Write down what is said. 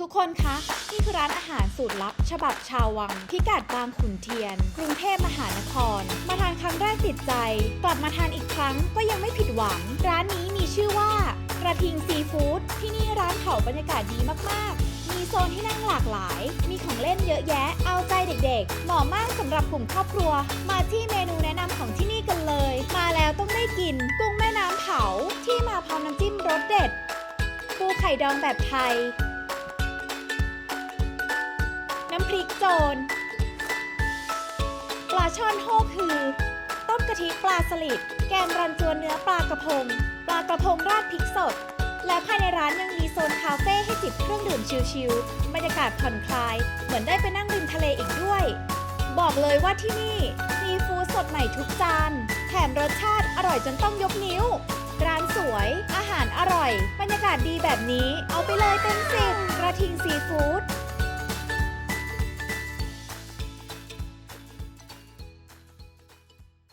ทุกคนคะ นี่คือร้านอาหารสูตรลับ ฉบับชาววัง พิกัดบางขุนเทียน กรุงเทพมหานคร มาทานครั้งแรกติดใจ กลับมาทานอีกครั้งก็ยังไม่ผิดหวัง ร้านนี้มีชื่อว่ากระทิงซีฟู้ดที่นี่ร้านเขาบรรยากาศดีมากๆ มีโซนที่นั่งหลากหลาย มีของเล่นเยอะแยะ เอาใจเด็กๆ เหมาะมากสำหรับกลุ่มครอบครัว มาที่เมนูแนะนำของที่นี่กันเลย มาแล้วต้องได้กิน กุ้งแม่น้ำเผาที่มาพร้อมน้ำจิ้มรสเด็ด ปูไข่ดองแบบไทย น้ำพริกโจร ปลาช่อนโฮกคือ ต้มกะทิปลาสลิด แกงรันจวนเนื้อปลากระพง ปลากระพงราดพริกสด และภายในร้านยังมีโซนคาเฟ่ให้จิบเครื่องดื่มชิลๆ บรรยากาศผ่อนคลาย เหมือนได้ไปนั่งริมทะเลอีกด้วย บอกเลยว่าที่นี่มีฟู้ดสดใหม่ทุกจาน แถมรสชาติอร่อยจนต้องยกนิ้ว ร้านสวย อาหารอร่อย บรรยากาศดีแบบนี้ เอาไปเลยเต็มสิบกระทิงซีฟู้ด